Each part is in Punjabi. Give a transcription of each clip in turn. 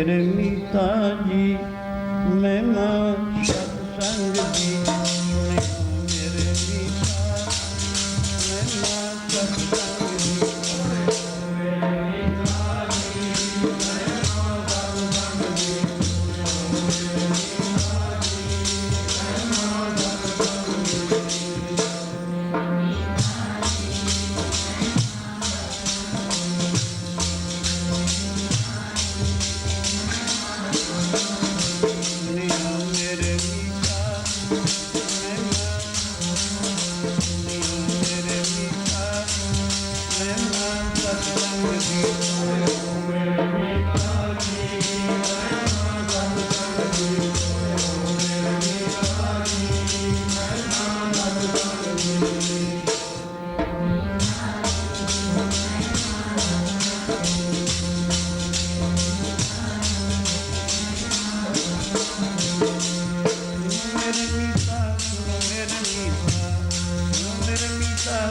मेरे मिताजी मैं माँ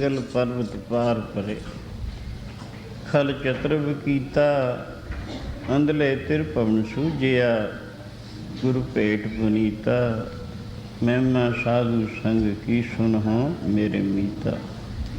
ਪਿੰਗਲ ਪਰਬਤ ਪਾਰ ਪਰੇ। ਖਲ ਚਤਰਵ ਕੀਤਾ ਅੰਧਲੇ ਤਿਰ ਪਵਨ ਸੂਜਿਆ ਗੁਰੂ ਭੇਟ ਪੁਨੀਤਾ, ਮਹਿਮਾ ਸਾਧੂ ਸੰਗ ਕੀ ਸੁਨਹੁ ਮੇਰੇ ਮੀਤਾ।